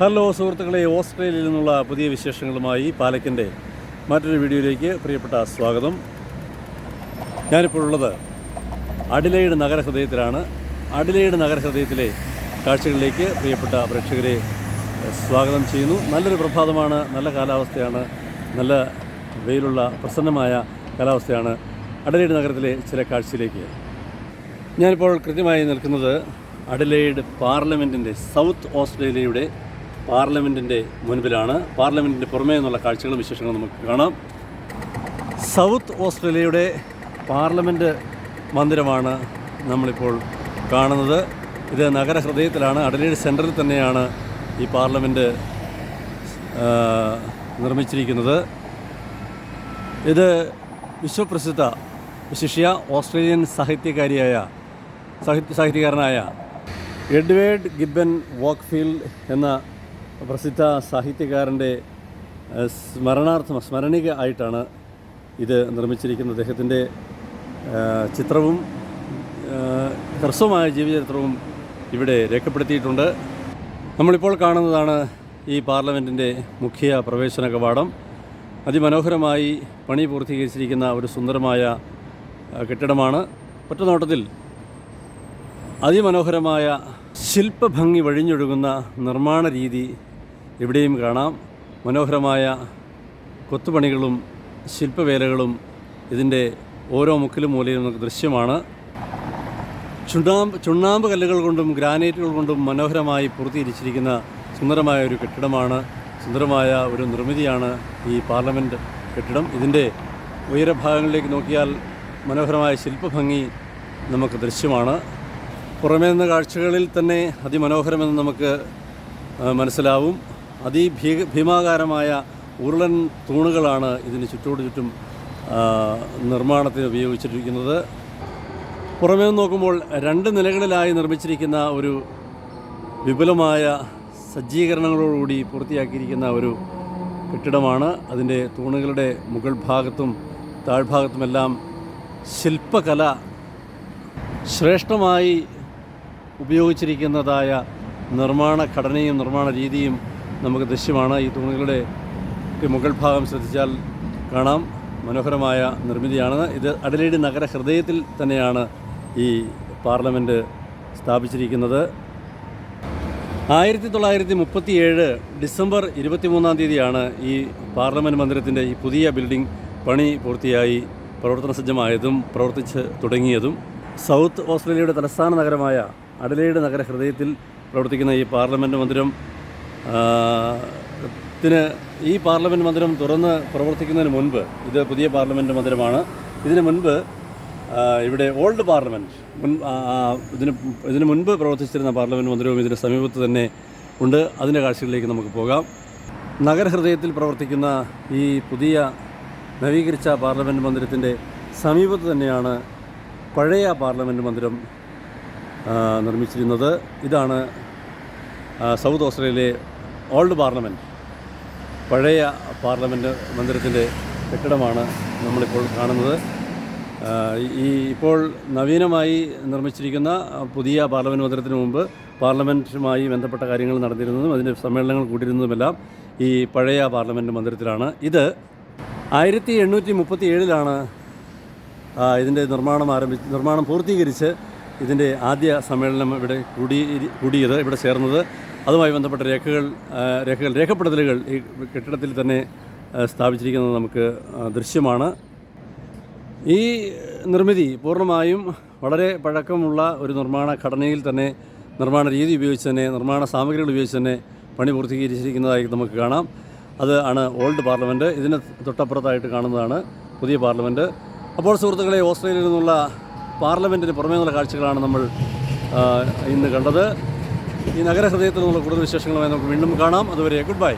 Hello സുഹൃത്തുക്കളെ ഓസ്ട്രേലിയയിൽ നിന്നുള്ള പുതിയ വിശേഷങ്ങളുമായി പാലക്കിന്റെ മറ്റൊരു വീഡിയോയിലേക്ക് പ്രിയപ്പെട്ട സ്വാഗതം. ഞാനിപ്പോൾ ഉള്ളത് അഡിലൈഡ് നഗരഹൃദയത്തിലാണ്. അഡിലൈഡ് നഗരഹൃദയത്തിലെ കാഴ്ചകളിലേക്ക് പ്രിയപ്പെട്ട പ്രേക്ഷകരെ സ്വാഗതം ചെയ്യുന്നു. നല്ലൊരു പ്രഭാതമാണ് നല്ല കാലാവസ്ഥയാണ് നല്ല വെയിലുള്ള പ്രസന്നമായ കാലാവസ്ഥയാണ് അഡിലൈഡ് നഗരത്തിലെ ചില കാഴ്ചയിലേക്ക്. ഞാനിപ്പോൾ കൃത്യമായി നിൽക്കുന്നത് അഡിലൈഡ് പാർലമെന്റിന്റെ സൗത്ത് ഓസ്ട്രേലിയയുടെ പാർലമെന്റിന്റെ മുൻപിലാണ്. പാർലമെന്റിന്റെ പുറമേ നിന്നുള്ള കാഴ്ചകളും വിശേഷങ്ങളും നമുക്ക് കാണാം. സൗത്ത് ഓസ്ട്രേലിയയുടെ പാർലമെന്റ് മന്ദിരമാണ് നമ്മളിപ്പോൾ കാണുന്നത്. ഇത് നഗരഹൃദയത്തിലാണ് അടലേഡ് സെന്ററിൽ തന്നെയാണ് ഈ പാർലമെന്റ് നിർമ്മിച്ചിരിക്കുന്നത്. ഇത് വിശ്വപ്രസിദ്ധ വിശിഷ്യ ഓസ്ട്രേലിയൻ സാഹിത്യകാരിയായ സാഹിത്യ സാഹിത്യകാരനായ എഡ്വേർഡ് ഗിബൻ വാക്ക്ഫീൽഡ് എന്ന പ്രസിദ്ധ സാഹിത്യകാരന്റെ സ്മരണാർത്ഥ സ്മരണിക ആയിട്ടാണ് ഇത് നിർമ്മിച്ചിരിക്കുന്നത്. അദ്ദേഹത്തിന്റെ ചിത്രവും ഹ്രസ്വമായ ജീവചരിത്രവും ഇവിടെ രേഖപ്പെടുത്തിയിട്ടുണ്ട്. നമ്മളിപ്പോൾ കാണുന്നതാണ് ഈ പാർലമെന്റിന്റെ മുഖ്യ പ്രവേശന കവാടം. അതിമനോഹരമായി പണി പൂർത്തീകരിച്ചിരിക്കുന്ന ഒരു സുന്ദരമായ കെട്ടിടമാണ്. ഒറ്റ നോട്ടത്തിൽ അതിമനോഹരമായ ശില്പഭംഗി വഴിഞ്ഞൊഴുകുന്ന നിർമ്മാണ രീതി ഇവിടെയും കാണാം. മനോഹരമായ കൊത്തുപണികളും ശില്പവേലകളും ഇതിന്റെ ഓരോ മുക്കിലും മൂലയിലും നമുക്ക് ദൃശ്യമാണ്. ചുണ്ണാമ്പ് ചുണ്ണാമ്പ് കല്ലുകൾ കൊണ്ടും ഗ്രാനൈറ്റുകൾ കൊണ്ടും മനോഹരമായി പൂർത്തീകരിച്ചിരിക്കുന്ന സുന്ദരമായ ഒരു കെട്ടിടമാണ്. സുന്ദരമായ ഒരു നിർമ്മിതിയാണ് ഈ പാർലമെന്റ് കെട്ടിടം. ഇതിന്റെ ഉയരഭാഗങ്ങളിലേക്ക് നോക്കിയാൽ മനോഹരമായ ശില്പഭംഗി നമുക്ക് ദൃശ്യമാണ്. പുറമേ നിന്ന് കാഴ്ചകളിൽ തന്നെ അതിമനോഹരമെന്ന് നമുക്ക് മനസ്സിലാവും. അതിഭീ ഭീമാകാരമായ ഉരുളൻ തൂണുകളാണ് ഇതിന് ചുറ്റോട് ചുറ്റും നിർമ്മാണത്തിന് ഉപയോഗിച്ചിരിക്കുന്നത്. പുറമേ നോക്കുമ്പോൾ രണ്ട് നിലകളിലായി നിർമ്മിച്ചിരിക്കുന്ന ഒരു വിപുലമായ സജ്ജീകരണങ്ങളോടുകൂടി പൂർത്തിയാക്കിയിരിക്കുന്ന ഒരു കെട്ടിടമാണ്. അതിന്റെ തൂണുകളുടെ മുകൾ ഭാഗത്തും താഴ്ഭാഗത്തുമെല്ലാം ശില്പകല ശ്രേഷ്ഠമായി ഉപയോഗിച്ചിരിക്കുന്നതായ നിർമ്മാണ ഘടനയും നിർമ്മാണ രീതിയും നമുക്ക് ദൃശ്യമാണ്. ഈ തൂണുകളുടെ മുകൾ ഭാഗം ശ്രദ്ധിച്ചാൽ കാണാം. മനോഹരമായ നിർമ്മിതിയാണ്. ഇത് അഡലേഡ് നഗര ഹൃദയത്തിൽ തന്നെയാണ് ഈ പാർലമെന്റ് സ്ഥാപിച്ചിരിക്കുന്നത്. ആയിരത്തി തൊള്ളായിരത്തി മുപ്പത്തി ഏഴ് ഡിസംബർ ഇരുപത്തിമൂന്നാം തീയതിയാണ് ഈ പാർലമെന്റ് മന്ദിരത്തിന്റെ ഈ പുതിയ ബിൽഡിംഗ് പണി പൂർത്തിയായി പ്രവർത്തന സജ്ജമായതും പ്രവർത്തിച്ച് തുടങ്ങിയതും. സൗത്ത് ഓസ്ട്രേലിയയുടെ തലസ്ഥാന നഗരമായ അഡലേഡ് നഗര ഹൃദയത്തിൽ പ്രവർത്തിക്കുന്ന ഈ പാർലമെന്റ് മന്ദിരം ത്തിന് ഈ പാർലമെന്റ് മന്ദിരം തുറന്ന് പ്രവർത്തിക്കുന്നതിന് മുൻപ് ഇത് പുതിയ പാർലമെന്റ് മന്ദിരമാണ്. ഇതിന് മുൻപ് ഇവിടെ ഓൾഡ് പാർലമെന്റ് മുൻ ഇതിന് ഇതിന് മുൻപ് പ്രവർത്തിച്ചിരുന്ന പാർലമെന്റ് മന്ദിരവും ഇതിന് സമീപത്ത് തന്നെ ഉണ്ട്. അതിന്റെ കാഴ്ചകളിലേക്ക് നമുക്ക് പോകാം. നഗരഹൃദയത്തിൽ പ്രവർത്തിക്കുന്ന ഈ പുതിയ നവീകരിച്ച പാർലമെന്റ് മന്ദിരത്തിന്റെ സമീപത്ത് തന്നെയാണ് പഴയ പാർലമെന്റ് മന്ദിരം നിർമ്മിച്ചിരുന്നത്. ഇതാണ് സൗത്ത് ഓസ്ട്രേലിയയിലെ ഓൾഡ് പാർലമെന്റ് പഴയ പാർലമെന്റ് മന്ദിരത്തിന്റെ കെട്ടിടമാണ് നമ്മളിപ്പോൾ കാണുന്നത്. ഈ ഇപ്പോൾ നവീനമായി നിർമ്മിച്ചിരിക്കുന്ന പുതിയ പാർലമെന്റ് മന്ദിരത്തിന് മുമ്പ് പാർലമെന്റുമായി ബന്ധപ്പെട്ട കാര്യങ്ങൾ നടന്നിരുന്നതും അതിന്റെ സമ്മേളനങ്ങൾ കൂട്ടിയിരുന്നതുമെല്ലാം ഈ പഴയ പാർലമെന്റ് മന്ദിരത്തിലാണ്. ഇത് ആയിരത്തി എണ്ണൂറ്റി മുപ്പത്തി ഏഴിലാണ് ഇതിന്റെ നിർമ്മാണം ആരംഭിച്ച് നിർമ്മാണം പൂർത്തീകരിച്ച് ഇതിന്റെ ആദ്യ സമ്മേളനം ഇവിടെ കൂടി കൂടിയത് ഇവിടെ ചേർന്നത്. അതുമായി ബന്ധപ്പെട്ട രേഖകൾ രേഖകൾ രേഖപ്പെടുത്തലുകൾ ഈ കെട്ടിടത്തിൽ തന്നെ സ്ഥാപിച്ചിരിക്കുന്നത് നമുക്ക് ദൃശ്യമാണ്. ഈ നിർമ്മിതി പൂർണമായും വളരെ പഴക്കമുള്ള ഒരു നിർമ്മാണ ഘടനയിൽ തന്നെ നിർമ്മാണ രീതി ഉപയോഗിച്ച് തന്നെ നിർമ്മാണ സാമഗ്രികൾ ഉപയോഗിച്ച് തന്നെ പണി പൂർത്തീകരിച്ചിരിക്കുന്നതായി നമുക്ക് കാണാം. അത് ആണ് ഓൾഡ് പാർലമെന്റ് ഇതിന് തൊട്ടപ്പുറത്തായിട്ട് കാണുന്നതാണ് പുതിയ പാർലമെന്റ് അപ്പോൾ സുഹൃത്തുക്കളെ ഓസ്ട്രേലിയയിൽ നിന്നുള്ള പാർലമെന്റിന് പുറമേ നിന്നുള്ള കാഴ്ചകളാണ് നമ്മൾ ഇന്ന് കണ്ടത്. ഈ നഗരഹൃദയത്തിൽ നിന്നുള്ള കൂടുതൽ വിശേഷങ്ങളുമായി നമുക്ക് വീണ്ടും കാണാം. അതുവരെ ഗുഡ് ബൈ